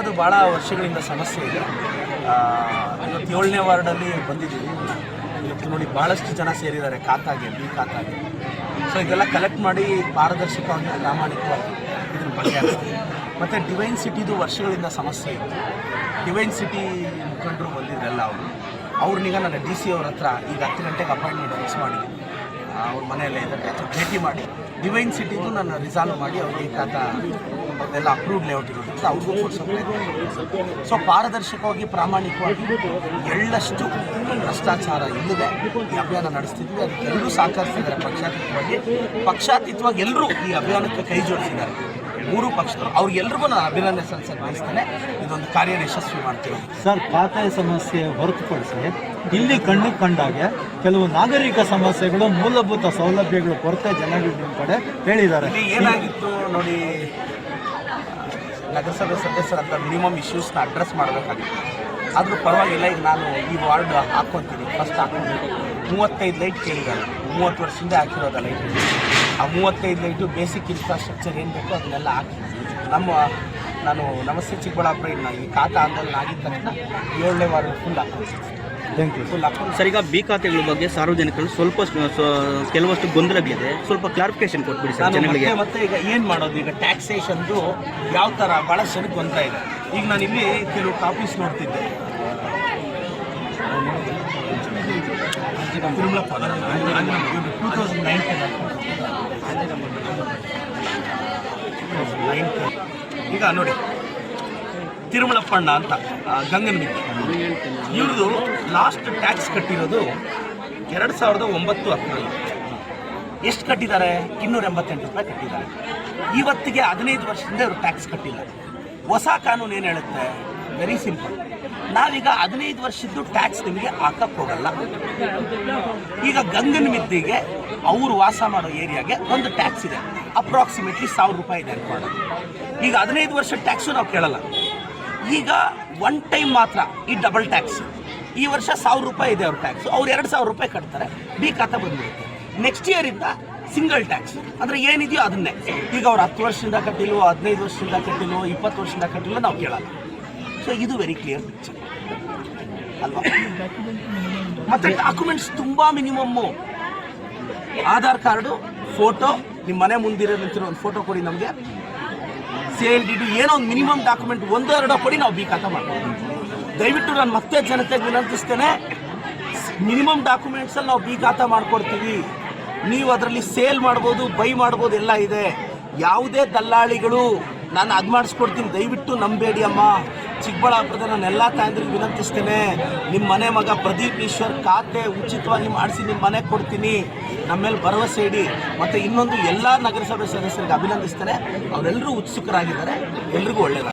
ಅದು ಭಾಳ ವರ್ಷಗಳಿಂದ ಸಮಸ್ಯೆ ಇದೆ. ಇವತ್ತು ಏಳನೇ ವಾರ್ಡಲ್ಲಿ ಬಂದಿದ್ದೀವಿ. ಇವತ್ತು ನೋಡಿ ಭಾಳಷ್ಟು ಜನ ಸೇರಿದ್ದಾರೆ, ಖಾತಾಗೆ, ಬಿ ಖಾತಾಗೆ. ಸೊ ಇದೆಲ್ಲ ಕಲೆಕ್ಟ್ ಮಾಡಿ ಪಾರದರ್ಶಕವಾಗಿ, ಪ್ರಾಮಾಣಿಕವಾಗಿ ಇದನ್ನು ಬಗ್ಗೆ ಮತ್ತು ಡಿವೈನ್ ಸಿಟಿದು ವರ್ಷಗಳಿಂದ ಸಮಸ್ಯೆ ಇತ್ತು. ಡಿವೈನ್ ಸಿಟಿ ಮುಖಂಡರು ಬಂದಿದ್ರಲ್ಲ ಅವರು. ಅವ್ರನ್ನೀಗ ನನ್ನ ಡಿ ಸಿ ಅವ್ರ ಹತ್ರ ಈಗ ಹತ್ತು ಗಂಟೆಗೆ ಅಪಾಯಿಂಟ್ಮೆಂಟ್ ಫಿಕ್ಸ್ ಮಾಡಿ ಅವ್ರ ಮನೆಯಲ್ಲೇ ಇದ್ದಾರೆ. ಭೇಟಿ ಮಾಡಿ. ಡಿವೈನ್ ಸಿಟಿದು ನಾನು ರಿಸಾಲ್ವ್ ಮಾಡಿ ಅವ್ರಿಗೆ ಖಾತಾ ಎಲ್ಲ ಅಪ್ರೂವ್ಡ್ ಲೇಔಟ್ ಇರೋದ್ರಿಂದ ಅವ್ರಿಗೂ ಕೊಡಿಸೋಕೆ ಸೊ ಪಾರದರ್ಶಕವಾಗಿ ಪ್ರಾಮಾಣಿಕವಾಗಿ ಎಳ್ಳಷ್ಟು ಭ್ರಷ್ಟಾಚಾರ ಇಲ್ಲದೆ ಈ ಅಭಿಯಾನ ನಡೆಸ್ತಿದ್ವಿ. ಅದು ಎಲ್ಲರೂ ಸಹಕರಿಸಿದ್ದಾರೆ. ಪಕ್ಷಾತೀತವಾಗಿ ಪಕ್ಷಾತೀತವಾಗಿ ಎಲ್ಲರೂ ಈ ಅಭಿಯಾನಕ್ಕೆ ಕೈ ಜೋಡಿಸಿದ್ದಾರೆ. ಮೂರು ಪಕ್ಷಗಳು ಅವ್ರಿಗೆಲ್ರಿಗೂ ನಾನು ಅಭಿನಂದನೆ ಸಲ್ಲಿಸಲು ಬಯಸ್ತೇನೆ. ಇದೊಂದು ಕಾರ್ಯ ಯಶಸ್ವಿ ಮಾಡ್ತೀವಿ. ಸರ್ ಖಾತೆ ಸಮಸ್ಯೆ ಹೊರತುಪಡಿಸಿ ಇಲ್ಲಿ ಕಣ್ಣಿಗೆ ಕಂಡಾಗೆ ಕೆಲವು ನಾಗರಿಕ ಸಮಸ್ಯೆಗಳು ಮೂಲಭೂತ ಸೌಲಭ್ಯಗಳು ಕೊರತೆ ಜನಗಳು ನಿಮ್ಮ ಕಡೆ ಹೇಳಿದ್ದಾರೆ. ಏನಾಗಿತ್ತು ನೋಡಿ ನಗರಸಭೆ ಸದಸ್ಯರಂತ ಮಿನಿಮಮ್ ಇಶ್ಯೂಸ್ನ ಅಡ್ರೆಸ್ ಮಾಡಬೇಕಾಗಿತ್ತು. ಆದರೂ ಪರವಾಗಿಲ್ಲ, ಈಗ ನಾನು ಈ ವಾರ್ಡ್ ಹಾಕ್ಕೊತೀನಿ. ಫಸ್ಟ್ ಹಾಕ್ಕೊಂಡು ಮೂವತ್ತೈದು ಲೈಟ್ ಕೇಳಿದ್ದಾರೆ. ಮೂವತ್ತು ವರ್ಷದಿಂದ ಹಾಕಿರೋದ ಲೈಟ್ ಆ ಮೂವತ್ತೈದು ಲೈಟು ಬೇಸಿಕ್ ಇನ್ಫ್ರಾಸ್ಟ್ರಕ್ಚರ್ ಏನು ಬೇಕೋ ಅದನ್ನೆಲ್ಲ ಹಾಕಿ. ನಮ್ಮ, ನಾನು ನಮಸ್ತೆ ಚಿಕ್ಕಬಳ್ಳಾಪುರ ಇನ್ನು ಈ ಖಾತಾ ಆಂದೋಲನ ಆಗಿದ್ದ ತಕ್ಷಣ ಏಳನೇ ವಾರ್ಡ್ ಫುಲ್ ಹಾಕ್ಕೊತೀನಿ. ಥ್ಯಾಂಕ್ ಯು ಸರ್ ಈಗ ಬಿ ಖಾತೆಗಳ ಬಗ್ಗೆ ಸಾರ್ವಜನಿಕರು ಸ್ವಲ್ಪ ಕೆಲವಷ್ಟು ಗೊಂದಲಗಳಿದೆ ಸ್ವಲ್ಪ ಕ್ಲಾರಿಫಿಕೇಶನ್ ಕೊಟ್ಬಿಡಿ ಸರ್ ಜನಗಳಿಗೆ. ಮತ್ತೆ ಈಗ ಏನು ಮಾಡೋದು? ಈಗ ಟ್ಯಾಕ್ಸೇಷನ್ದು ಯಾವ ಥರ ಭಾಳಷ್ಟು ಗೊಂದಲ ಇದೆ. ಈಗ ನಾನು ಇಲ್ಲಿ ಕೆಲವು ಕಾಪೀಸ್ ನೋಡ್ತಿದ್ದೆ. ತಿರುಮಲಪ್ಪ ಟೂ ತೌಸಂಡ್ ನೈನ್ಟೀನ್ ಈಗ ನೋಡಿ. ತಿರುಮಲಪ್ಪಣ್ಣ ಅಂತ ಗಂಗನ ಮಿತಿ ಇವ್ರದ್ದು ಲಾಸ್ಟ್ ಟ್ಯಾಕ್ಸ್ ಕಟ್ಟಿರೋದು ಎರಡು ಸಾವಿರದ ಒಂಬತ್ತು ಹತ್ತರಲ್ಲಿ. ಎಷ್ಟು ಕಟ್ಟಿದ್ದಾರೆ? ಇನ್ನೂರ ಎಂಬತ್ತೆಂಟು ರೂಪಾಯಿ ಕಟ್ಟಿದ್ದಾರೆ. ಇವತ್ತಿಗೆ ಹದಿನೈದು ವರ್ಷದಿಂದ ಇವರು ಟ್ಯಾಕ್ಸ್ ಕಟ್ಟಿಲ್ಲ. ಹೊಸ ಕಾನೂನು ಏನು ಹೇಳುತ್ತೆ? ವೆರಿ ಸಿಂಪಲ್ ನಾವೀಗ ಹದಿನೈದು ವರ್ಷದ್ದು ಟ್ಯಾಕ್ಸ್ ನಿಮಗೆ ಹಾಕಕ್ಕೆ ಹೋಗಲ್ಲ. ಈಗ ಗಂಗನ ಮಿದ್ದಿಗೆ ಅವರು ವಾಸ ಮಾಡೋ ಏರಿಯಾಗೆ ಒಂದು ಟ್ಯಾಕ್ಸ್ ಇದೆ. ಅಪ್ರಾಕ್ಸಿಮೇಟ್ಲಿ ಸಾವಿರ ರೂಪಾಯಿ ಇದೆ ಅನ್ಕೊಳ್ಳೋಣ ಈಗ ಹದಿನೈದು ವರ್ಷ ಟ್ಯಾಕ್ಸು ನಾವು ಕೇಳಲ್ಲ. ಈಗ ಒನ್ ಟೈಮ್ ಮಾತ್ರ ಈ ಡಬಲ್ ಟ್ಯಾಕ್ಸ್ ಈ ವರ್ಷ ಸಾವಿರ ರೂಪಾಯಿ ಇದೆ ಅವ್ರ ಟ್ಯಾಕ್ಸ್ ಅವ್ರು ಎರಡು ಸಾವಿರ ರೂಪಾಯಿ ಕಟ್ತಾರೆ. ಬಿ ಖಾತೆ ಬಂದ್ಬಿಡುತ್ತೆ. ನೆಕ್ಸ್ಟ್ ಇಯರಿಂದ ಸಿಂಗಲ್ ಟ್ಯಾಕ್ಸ್ ಅಂದರೆ ಏನಿದೆಯೋ ಅದನ್ನೇ. ಈಗ ಅವ್ರು ಹತ್ತು ವರ್ಷದಿಂದ ಕಟ್ಟಿಲ್ವೋ, ಹದಿನೈದು ವರ್ಷದಿಂದ ಕಟ್ಟಿಲ್ವೋ, ಇಪ್ಪತ್ತು ವರ್ಷದಿಂದ ಕಟ್ಟಿಲ್ಲ ನಾವು ಕೇಳಲ್ಲ. ಸೊ ಇದು ವೆರಿ ಕ್ಲಿಯರ್ ಪಿಕ್ಚರ್ ಅಲ್ವಾ? ಮತ್ತೆ ಡಾಕ್ಯುಮೆಂಟ್ಸ್ ತುಂಬ ಮಿನಿಮಮ್ಮು ಆಧಾರ್ ಕಾರ್ಡು ಫೋಟೋ ನಿಮ್ಮ ಮನೆ ಮುಂದಿರೋ ನಿಂತಿರೋ ಒಂದು ಫೋಟೋ ಕೊಡಿ ನಮಗೆ. ಸೇಲ್ ಡಿ ಏನೋ ಒಂದು ಮಿನಿಮಮ್ ಡಾಕ್ಯುಮೆಂಟ್ ಒಂದು ಎರಡೋ ಕೊಡಿ ನಾವು ಬಿ ಖಾತಾ ಮಾಡ್ತೀವಿ ದಯವಿಟ್ಟು ನಾನು ಮತ್ತೆ ಜನತೆಗೆ ವಿನಂತಿಸ್ತೇನೆ, ಮಿನಿಮಮ್ ಡಾಕ್ಯುಮೆಂಟ್ಸಲ್ಲಿ ನಾವು ಬಿ ಖಾತಾ ಮಾಡ್ಕೊಡ್ತೀವಿ. ನೀವು ಅದರಲ್ಲಿ ಸೇಲ್ ಮಾಡ್ಬೋದು, ಬೈ ಮಾಡ್ಬೋದು, ಎಲ್ಲ ಇದೆ. ಯಾವುದೇ ದಲ್ಲಾಳಿಗಳು ನಾನು ಅದು ಮಾಡಿಸ್ಕೊಡ್ತೀನಿ, ದಯವಿಟ್ಟು ನಂಬೇಡಿ ಅಮ್ಮ. ಚಿಕ್ಕಬಳ್ಳಾಪುರದ ನಾನು ಎಲ್ಲ ತಾಯಂದ್ರಿಗೆ ವಿನಂತಿಸ್ತೇನೆ, ನಿಮ್ಮ ಮನೆ ಮಗ ಪ್ರದೀಪ್ ಈಶ್ವರ್ ಖಾತೆ ಉಚಿತವಾಗಿ ಮಾಡಿಸಿ ನಿಮ್ಮ ಮನೆಗೆ ಕೊಡ್ತೀನಿ. ನಮ್ಮ ಮೇಲೆ ಭರವಸೆ ಇಡಿ. ಮತ್ತು ಇನ್ನೊಂದು ಎಲ್ಲ ನಗರಸಭೆ ಸದಸ್ಯರಿಗೆ ಅಭಿನಂದಿಸ್ತೇನೆ. ಅವರೆಲ್ಲರೂ ಉತ್ಸುಕರಾಗಿದ್ದಾರೆ. ಎಲ್ರಿಗೂ ಒಳ್ಳೆಯದು